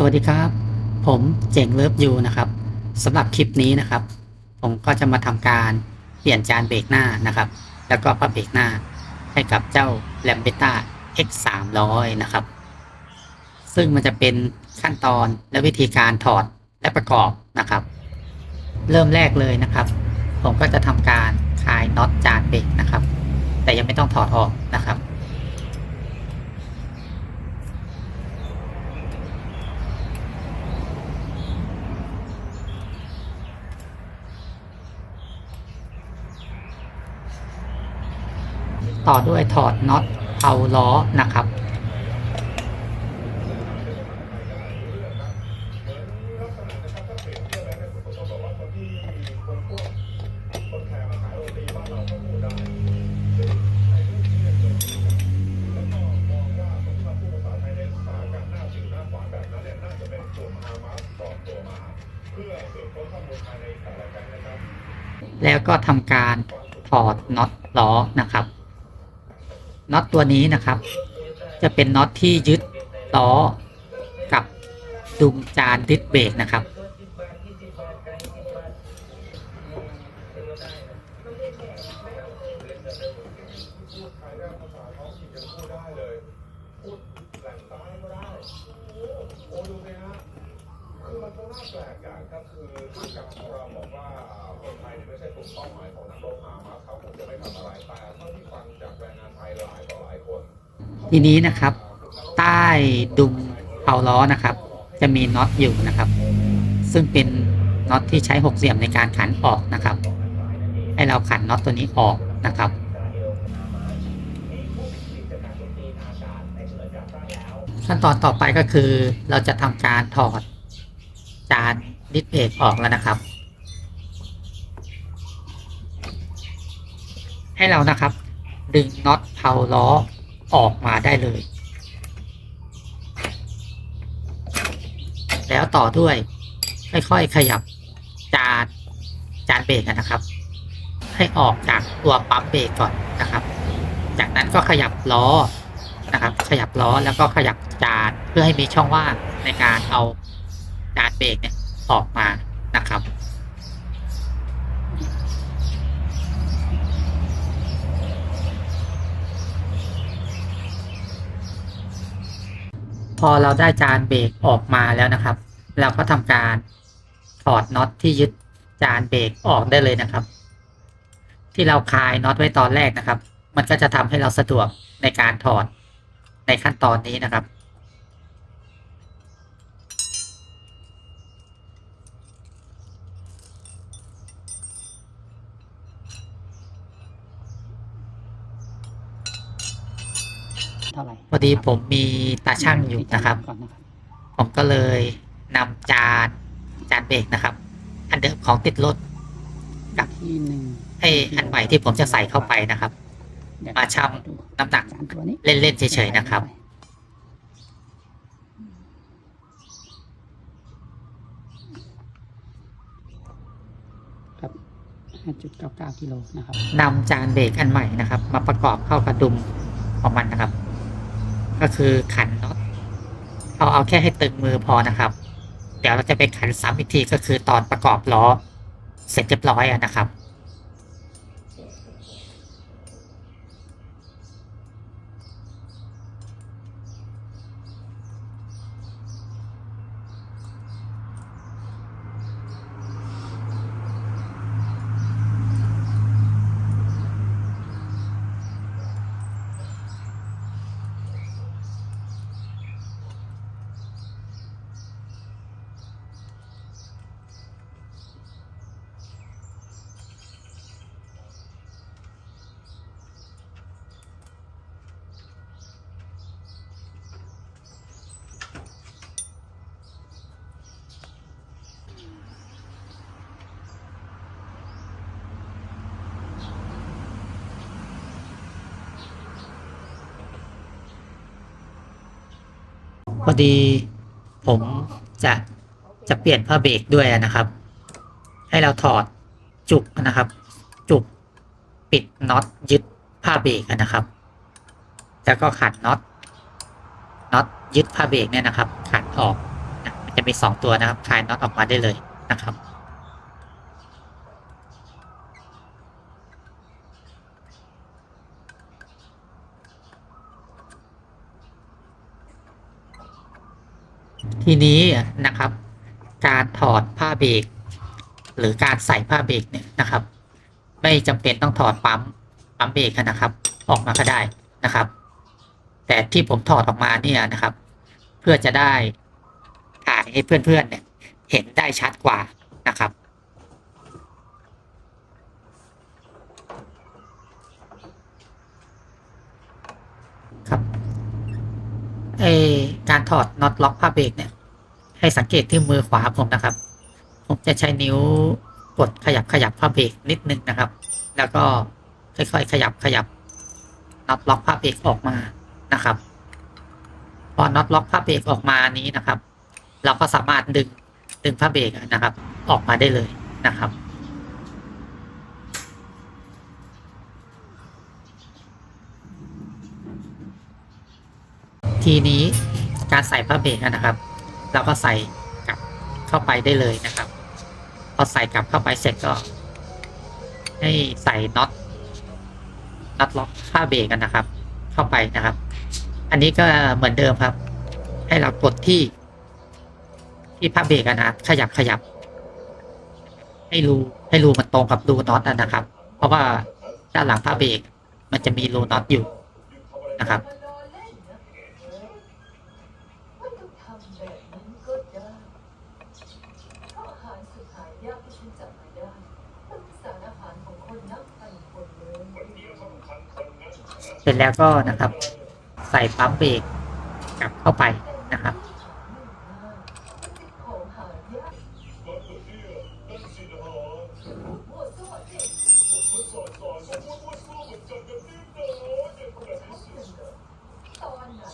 สวัสดีครับ ผมเจ๋งเลิฟยูนะครับสำหรับคลิปนี้นะครับ ผมก็จะมาทำการเปลี่ยนจานเบรกหน้านะครับ แล้วก็พับเบรกหน้าให้กับเจ้า l a m b e t a X 3 0 0นะครับ ซึ่งมันจะเป็นขั้นตอนและวิธีการถอดและประกอบนะครับ เริ่มแรกเลยนะครับ ผมก็จะทำการคลายน็อตจานเบรกนะครับ แต่ยังไม่ต้องถอดออกนะครับ ต่อด้วยถอดน็อตเอาล้อนะครับ แล้วก็ทำการถอดน็อตล้อนะครับ น็อตตัวนี้นะครับ จะเป็นน็อตที่ยึดล้อกับดุมจานดิสเบรกนะครับคนก็น่าแปลกอย่างก็คือทางการของเราบอกว่าคนไทยไม่ใช่กลุ่มเป้าหมายของนักรบฮามาสเขาคงจะไม่ทำอะไรแต่เท่าที่ฟังจากแรงงาน ทีนี้นะครับ ใต้ดุมเผาล้อนะครับ จะมีน็อตอยู่นะครับ ซึ่งเป็นน็อตที่ใช้หกเหลี่ยมในการขันออกนะครับ ให้เราขันน็อตตัวนี้ออกนะครับขั้นตอนต่อไปก็คือเราจะทำการถอดจานดิสเพลย์ออกแล้วนะครับ ให้เรานะครับ ดึงน็อตเผาล้อออกมาได้เลย แล้วต่อด้วยค่อยๆขยับจานจานเบรกนะครับ ให้ออกจากตัวปั๊มเบรกก่อนนะครับ จากนั้นก็ขยับล้อนะครับ ขยับล้อแล้วก็ขยับจานเพื่อให้มีช่องว่างในการเอาจานเบรกเนี่ยออกมานะครับ พอเราได้จานเบรกออกมาแล้วนะครับ เราก็ทำการถอดน็อตที่ยึดจานเบรกออกได้เลยนะครับ ที่เราคลายน็อตไว้ตอนแรกนะครับ มันก็จะทำให้เราสะดวกในการถอดในขั้นตอนนี้นะครับ เท่าไหร่ พอดีผมมีตาช่างอยู่นะครับก่อนนะครับ ผมก็เลยนำจานจานเบรกนะครับ อันเดิมของติดรถกับที่หนึ่งไออันใหม่ที่ผมจะใส่เข้าไปนะครับเดี๋ยวมาชั่งดูน้ำหนักจานตัวนี้เล่นๆเฉยๆนะครับครับ5.99กิโลนะครับนำจานเบรกอันใหม่นะครับ มาประกอบเข้ากระดุมของมันนะครับ ก็คือขันน็อตเอาเอาแค่ให้ตึงมือพอนะครับ เดี๋ยวเราจะไปขันซ้ำอีกทีก็คือตอนประกอบล้อ เสร็จเรียบร้อยนะครับ พอดีผมจะจะเปลี่ยนผ้าเบรกด้วยนะครับ ให้เราถอดจุกนะครับ จุกปิดน็อตยึดผ้าเบรกนะครับ แล้วก็ขัดน็อตน็อตยึดผ้าเบรกเนี่ยนะครับ ขัดออกนะมีสองตัวนะครับคลายน็อตออกมาได้เลยนะครับ ทีนี้นะครับ การถอดผ้าเบรกหรือการใส่ผ้าเบรกเนี่ยนะครับ ไม่จำเป็นต้องถอดปั๊มปั๊มเบรกนะครับ ออกมาก็ได้นะครับ แต่ที่ผมถอดออกมาเนี่ยนะครับ เพื่อจะได้ถ่ายให้เพื่อนๆเนี่ยเห็นได้ชัดกว่านะครับ เออการถอดน็อตล็อกผ้าเบรกเนี่ย ให้สังเกตที่มือขวาผมนะครับ ผมจะใช้นิ้วกดขยับขยับผ้าเบรกนิดนึงนะครับ แล้วก็ค่อยๆขยับขยับน็อตล็อกผ้าเบรกออกมานะครับ พอน็อตล็อกผ้าเบรกออกมานี้นะครับ เราก็สามารถดึงดึงผ้าเบรกนะครับ ออกมาได้เลยนะครับ ทีนี้การใส่ผ้าเบรกนะครับ เราก็ใส่กลับเข้าไปได้เลยนะครับ พอใส่กลับเข้าไปเสร็จก็ ให้ใส่น็อตน็อตล็อกผ้าเบรกกันนะครับ เข้าไปนะครับ อันนี้ก็เหมือนเดิมครับ ให้เรากดที่ ที่ผ้าเบรกนะครับ ขยับขยับ ให้รูให้รูมันตรงกับรูน็อตนะครับ เพราะว่าด้านหลังผ้าเบรกมันจะมีรูน็อตอยู่นะครับ ไม่ต้องทำแบบนั้นก็ได้เพราะอาหารสุดหายากที่ฉันจับมาได้มันเป็นสารอาหารของคนนับพันคนเลย เสร็จแล้วก็นะครับ ใส่ปั๊มเบรกกลับเข้าไปนะครับ ของหายากโอ้สวัสดีตอนไหน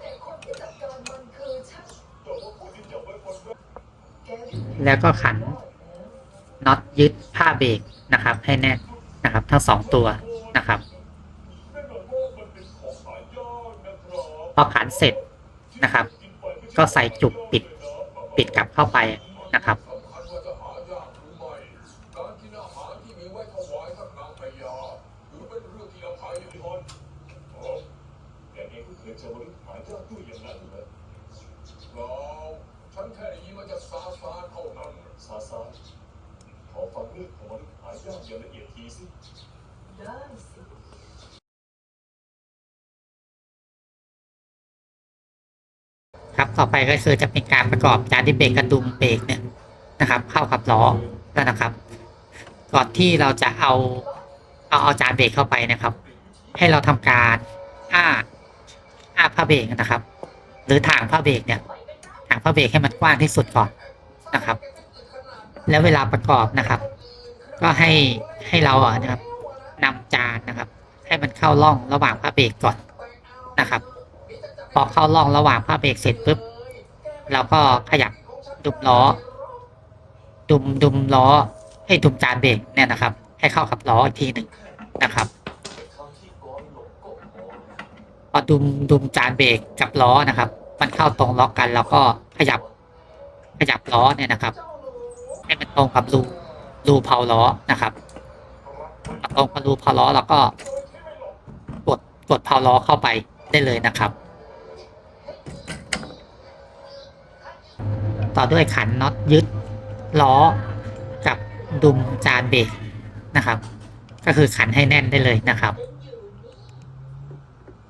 แต่คนที่จัดการมันคือฉันแกไม่ แล้วก็ขันน็อตยึดผ้าเบรกนะครับ ให้แน่นนะครับ ทั้งสองตัวนะครับพอขันเสร็จนะครับ ก็ใส่จุกปิดปิดกลับเข้าไปนะครับ สำคัญว่าจะหายากหรือไม่ การกินอาหารที่มีไว้ถวายท่านนางพญาถือเป็นเรื่องที่อภัยนิพนธ์โอ้แกเองก็เคยจะมนุษย์หายากด้วยอย่างนั้นเหรอเราฉันแค่ได้ยินมาจากซาซาเท่านั้นซาซาขอฟังเรื่องของมนุษย์หายากอย่างละเอียดทีสิ ได้สิ ครับต่อไปก็คือจะเป็นการประกอบจานที่เบรกกระดุมเบรกเนี่ยนะครับ เข้ากับล้อแล้วนะครับ ก่อนที่เราจะเอาเอาเอาจานเบรกเข้าไปนะครับ ให้เราทำการอ้าอ้าผ้าเบรกนะครับ หรือถางผ้าเบรกเนี่ยถางผ้าเบรกให้มันกว้างที่สุดก่อนนะครับ แล้วเวลาประกอบนะครับ ก็ให้ให้เราอะนะครับ นำจานนะครับ ให้มันเข้าร่องระหว่างผ้าเบรกก่อนนะครับ พอเข้าร่องระหว่างผ้าเบรกเสร็จปุ๊บเราก็ขยับดุมล้อ ดุมดุมล้อให้ดุมจานเบรกเนี่ยนะครับ ให้เข้ากับล้ออีกทีหนึ่งนะครับพอดุมดุมจานเบรกกับล้อนะครับ มันเข้าตรงล็อกกันแล้วก็ขยับขยับล้อเนี่ยนะครับ ให้มันตรงกับรูรูเพาล้อนะครับ ตรงพารูพาล้อแล้วก็กดกดพาล้อเข้าไปได้เลยนะครับ ต่อด้วยขันน็อตยึดล้อกับดุมจานเบรกนะครับ ก็คือขันให้แน่นได้เลยนะครับ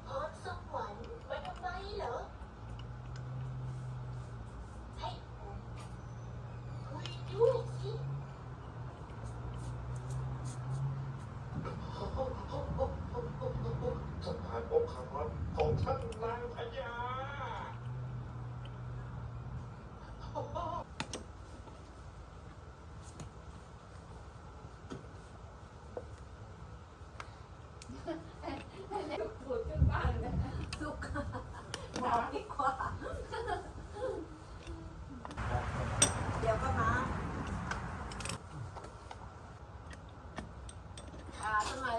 พรสวรรค์ไปทำไมเหรอให้คุยด้วยสิ สถานองค์ครักษ์ของท่านนางพญา ข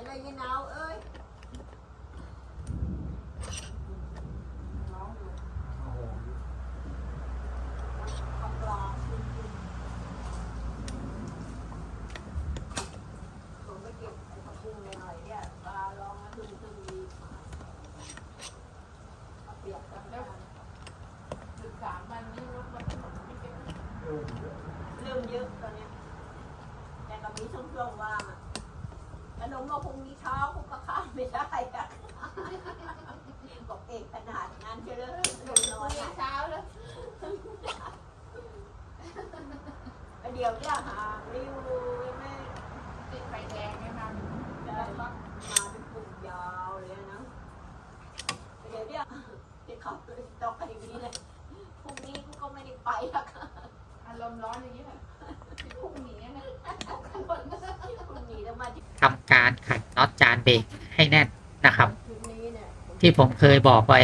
เลยยายหนาวเอ้ยทำปลาผมไปเก็บไอ้ผักบุ้งหน่อยๆเนี่ยปลาลองมาดูตึงดีเอาเปียกกันแล้ว สิบสามวันนี้รถมันไม่เป็น เรื่องเยอะตอนเนี้ยแต่ก็มีช่วงๆว่างอะขนมมาพรุ่งนี้เช้าพวกก็ข้ามไม่ได้อะบอกเอกขนาดนั้นเชยวเลยลงนอนอะ เช้าแล้วเดี๋ยวจะหาริวแม่ติดไฟแดงเนี่ยมันได้แล้วก็มาเป็นกลุ่มยาวเลยนะเดี๋ยวเนี่ยจะขับตอกกันอย่างนี้เลยพรุ่งนี้ก็ไม่ได้ไปละค่ะอารมณ์ร้อนอย่างนี้แหละ ทำการขันน็อตจานเบรกให้แน่นนะครับ ที่ผมเคยบอกไว้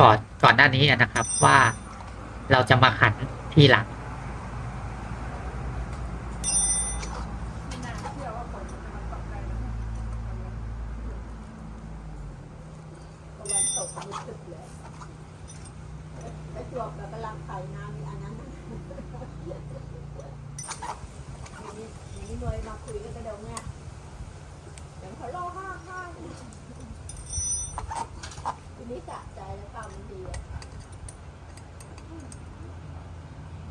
ก่อนก่อนหน้านี้นะครับว่าเราจะมาขันทีหลังแล้วจวบแบบกำลังไข่น้ำอันนั้น นี่หน่วยมาคุยกันกระเดงเนี่ยเดี๋ยวเขาล่อห้าห้าทีนี้สะใจแล้วกำดีอะ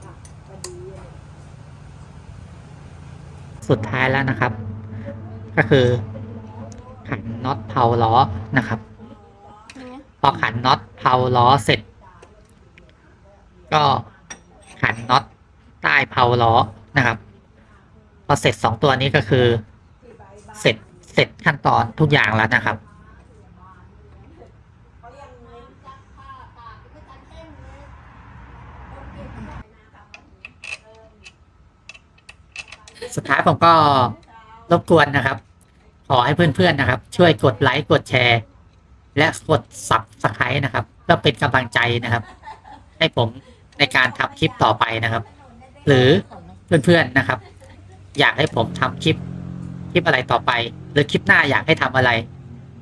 อะพอดีเลยสุดท้ายแล้วนะครับ ก็คือขันน็อตเพาล้อนะครับพอขันน็อตเพาล้อเสร็จ ก็ขันน็อตใต้เพาล้อนะครับ พอเสร็จสองตัวนี้ก็คือ เสร็จเสร็จขั้นตอนทุกอย่างแล้วนะครับ สุดท้ายผมก็รบกวนนะครับ ขอให้เพื่อนๆนะครับ ช่วยกดไลค์กดแชร์ และกด subscribe นะครับเพื่อเป็นกำลังใจนะครับ ให้ผมในการทำคลิปต่อไปนะครับ หรือเพื่อนๆนะครับ อยากให้ผมทำคลิป คลิปอะไรต่อไป หรือคลิปหน้าอยากให้ทำอะไร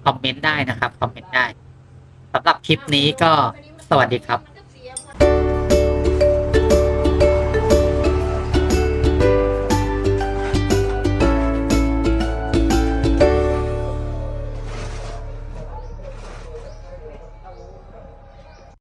คอมเมนต์ได้นะครับ คอมเมนต์ได้สำหรับคลิปนี้ก็สวัสดีครับ